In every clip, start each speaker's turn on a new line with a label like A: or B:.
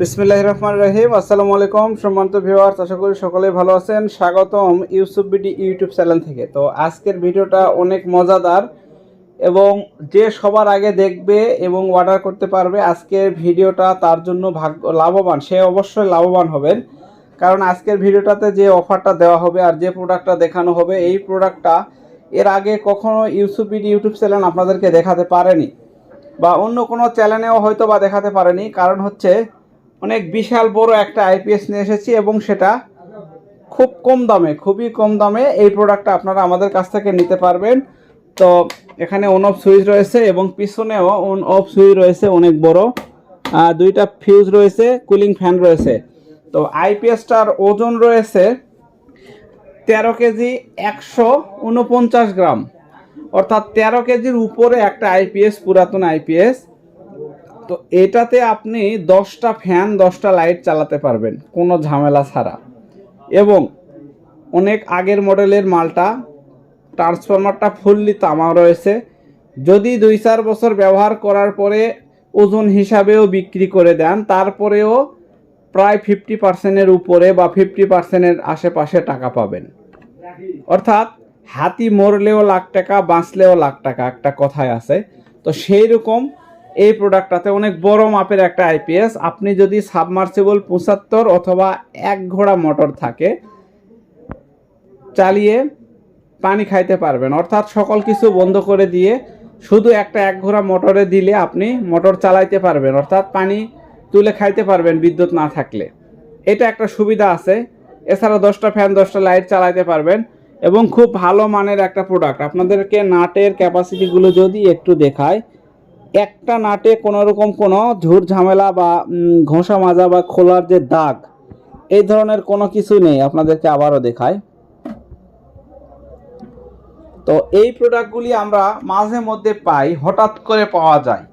A: বিসমিল্লাহ রহমান রহিম। আসসালামু আলাইকুম সম্মানিত ভিউয়ার্স আশা করি সকলে ভালো আছেন। স্বাগতম ইউসুফ বিডি ইউটিউব চ্যানেল থেকে। তো আজকের ভিডিওটা অনেক মজাদার এবং যে সবার আগে দেখবে এবং অর্ডার করতে পারবে আজকের ভিডিওটা তার জন্য ভাগ্য, লাভবান। সে অবশ্যই লাভবান হবেন। কারণ আজকের ভিডিওটাতে যে অফারটা দেওয়া হবে আর যে প্রোডাক্টটা দেখানো হবে, এই প্রোডাক্টটা এর আগে কখনো ইউসুফ বিডি ইউটিউব চ্যানেল আপনাদেরকে দেখাতে পারেনি। বা অন্য কোনো চ্যানেলেও হয়তো বা দেখাতে পারেনি। কারণ হচ্ছে অনেক বিশাল বড় একটা আইপিএস নিয়ে এসেছি এবং সেটা খুব কম দামে, খুবই কম দামে এই প্রোডাক্টটা আপনারা আমাদের কাছ থেকে নিতে পারবেন। তো এখানে অন অফ সুইচ রয়েছে এবং পিছনেও অন অফ সুইচ রয়েছে অনেক বড়। দুইটা ফিউজ রয়েছে কুলিং ফ্যান রয়েছে। তো আইপিএসটার ওজন রয়েছে তেরো কেজি একশো উনপঞ্চাশ গ্রাম। অর্থাৎ তেরো কেজির উপরে একটা আইপিএস পুরাতন আইপিএস তো এটাতে আপনি দশটা ফ্যান দশটা লাইট চালাতে পারবেন, কোনো ঝামেলা ছাড়া। এবং অনেক আগের মডেলের মালটা ট্রান্সফরমারটা ফুললি তামা রয়েছে। যদি দুই চার বছর ব্যবহার করার পরে ওজন হিসাবেও বিক্রি করে দেন, তারপরেও প্রায় ফিফটি পার্সেন্টের উপরে বা ফিফটি পার্সেন্টের আশেপাশে টাকা পাবেন। অর্থাৎ হাতি মরলেও লাখ টাকা, বাঁচলেও লাখ টাকা, একটা কথায় আছে। তো সেই রকম এই প্রোডাক্টটাতে অনেক বড় মাপের একটা আইপিএস আপনি যদি সাবমার্সিবল পঁচাত্তর অথবা এক ঘোড়া মোটর থাকে, চালিয়ে পানি খাইতে পারবেন। অর্থাৎ সকল কিছু বন্ধ করে দিয়ে শুধু একটা এক ঘোড়া মোটরে দিলে আপনি মোটর চালাইতে পারবেন। অর্থাৎ পানি তুলে খাইতে পারবেন বিদ্যুৎ না থাকলে। এটা একটা সুবিধা আছে। এছাড়া দশটা ফ্যান দশটা লাইট চালাইতে পারবেন এবং খুব ভালো মানের একটা প্রোডাক্ট আপনাদেরকে নাটের ক্যাপাসিটিগুলো যদি একটু দেখায় একটা নাটে কোনো রকম কোনো ঝুট ঝামেলা বা ঘষা মাজা বা খোলার যে দাগ, এই ধরনের কোনো কিছু নেই। আপনাদেরকে আবারও দেখায় তো এই প্রোডাক্টগুলি আমরা মাঝে মধ্যে পাই, হঠাৎ করে পাওয়া যায়।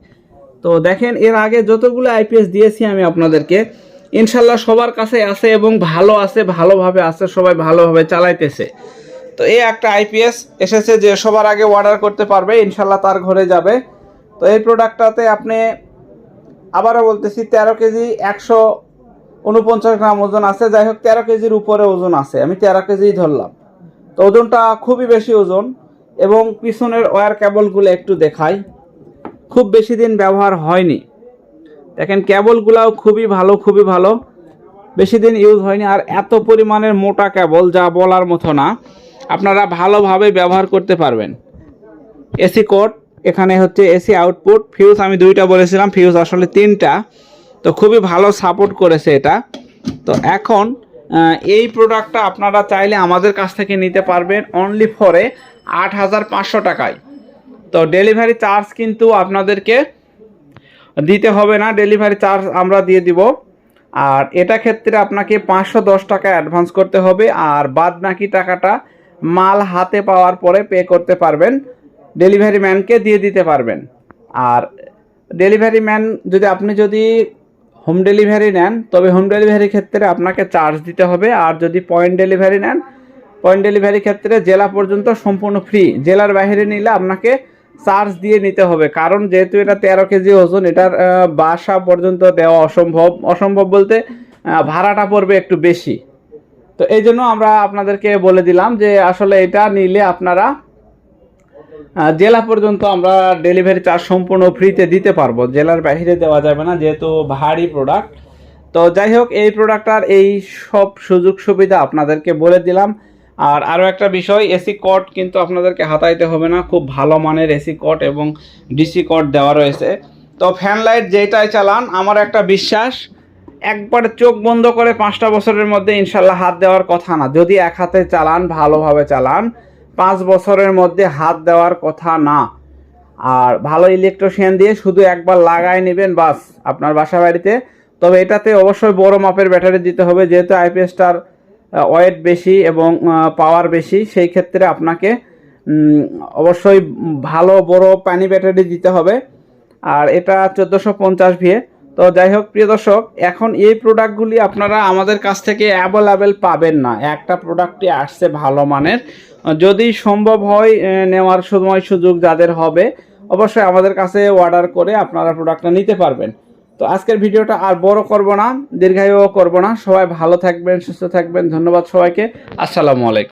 A: তো দেখেন, এর আগে যতগুলো আইপিএস দিয়েছি আমি আপনাদেরকে, ইনশাল্লাহ সবার কাছে আছে এবং ভালো আছে, ভালোভাবে আছে, সবাই ভালোভাবে চালাইতেছে। তো এই একটা আইপিএস এসেছে যে সবার আগে অর্ডার করতে পারবে, ইনশাল্লাহ তার ঘরে যাবে। তো এই প্রোডাক্টটাতে আপনি আবারও বলতেছি তেরো কেজি একশো উনপঞ্চাশ গ্রাম ওজন আছে। যাই হোক, তেরো কেজির উপরে ওজন আছে। আমি তেরো কেজিই ধরলাম। তো ওজনটা খুবই বেশি ওজন এবং পিছনের ওয়্যার কেবলগুলো একটু দেখাই। খুব বেশি দিন ব্যবহার হয়নি। দেখেন কেবলগুলাও খুবই ভালো খুবই ভালো। বেশি দিন ইউজ হয়নি। আর এত পরিমাণের মোটা কেবল যা বলার মতো না। আপনারা ভালোভাবে ব্যবহার করতে পারবেন। এসি কোড এখানে হচ্ছে এসি আউটপুট ফিউজ আমি দুইটা বলেছিলাম ফিউজ আসলে তিনটা। তো খুবই ভালো সাপোর্ট করেছে এটা। তো এখন এই প্রোডাক্টটা আপনারা চাইলে আমাদের কাছ থেকে নিতে পারবেন অনলি ফরে আট হাজার পাঁচশো টাকায়। তো ডেলিভারি চার্জ কিন্তু আপনাদেরকে দিতে হবে না ডেলিভারি চার্জ আমরা দিয়ে দিব। আর এটা ক্ষেত্রে আপনাকে পাঁচশো দশ টাকা অ্যাডভান্স করতে হবে, আর বাদ বাকি টাকাটা মাল হাতে পাওয়ার পরে পে করতে পারবেন। ডেলিভারি ম্যানকে দিয়ে দিতে পারবেন। আর ডেলিভারি ম্যান যদি আপনি যদি হোম ডেলিভারি নেন, তবে হোম ডেলিভারির ক্ষেত্রে আপনাকে চার্জ দিতে হবে। আর যদি পয়েন্ট ডেলিভারি নেন পয়েন্ট ডেলিভারি ক্ষেত্রে জেলা পর্যন্ত সম্পূর্ণ ফ্রি জেলার বাইরে নিলে আপনাকে চার্জ দিয়ে নিতে হবে। কারণ যেহেতু এটা তেরো কেজি ওজন, এটার বাসা পর্যন্ত দেওয়া অসম্ভব। অসম্ভব বলতে ভাড়াটা পড়বে একটু বেশি। তো এই জন্য আমরা আপনাদেরকে বলে দিলাম যে আসলে এটা নিলে আপনারা জেলা পর্যন্ত আমরা ডেলিভারি চার্জ সম্পূর্ণ ফ্রিতে দিতে পারব। জেলার বাইরে দেওয়া যাবে না, যেহেতু ভারী প্রোডাক্ট তো যাই হোক, এই প্রোডাক্টটার এই সব সুযোগ সুবিধা আপনাদেরকে বলে দিলাম। আর আরও একটা বিষয় এসি কট কিন্তু আপনাদেরকে হাতাইতে হবে না, খুব ভালো মানের এসি কট এবং ডিসি কট দেওয়া রয়েছে। তো ফ্যান লাইট যেটাই চালান, আমার একটা বিশ্বাস, একবার চোখ বন্ধ করে পাঁচটা বছরের মধ্যে ইনশাল্লাহ হাত দেওয়ার কথা না। যদি এক হাতে চালান, ভালোভাবে চালান পাঁচ বছরের মধ্যে হাত দেওয়ার কথা না। আর ভালো ইলেকট্রিশিয়ান দিয়ে শুধু একবার লাগাই নেবেন, বাস, আপনার বাসা বাড়িতে তবে এটাতে অবশ্যই বড় মাপের ব্যাটারি দিতে হবে, যেহেতু আইপিএসটার ওয়েট বেশি এবং পাওয়ার বেশি, সেই ক্ষেত্রে আপনাকে অবশ্যই ভালো বড় পানি ব্যাটারি দিতে হবে। আর এটা চোদ্দোশো পঞ্চাশ ভিএ তো যাই হোক, প্রিয় দর্শক, এখন এই প্রোডাক্টগুলি আপনারা আমাদের কাছ থেকে অ্যাভেলেবেল পাবেন না। একটা প্রোডাক্টই আসছে ভালো মানের। যদি সম্ভব হয় নেওয়ার সময় সুযোগ যাদের হবে, অবশ্যই আমাদের কাছে অর্ডার করে আপনারা প্রোডাক্টটা নিতে পারবেন। তো আজকের ভিডিওটা আর বড় করব না দীর্ঘায়ু করব না। সবাই ভালো থাকবেন, সুস্থ থাকবেন। ধন্যবাদ সবাইকে। আসসালামু আলাইকুম।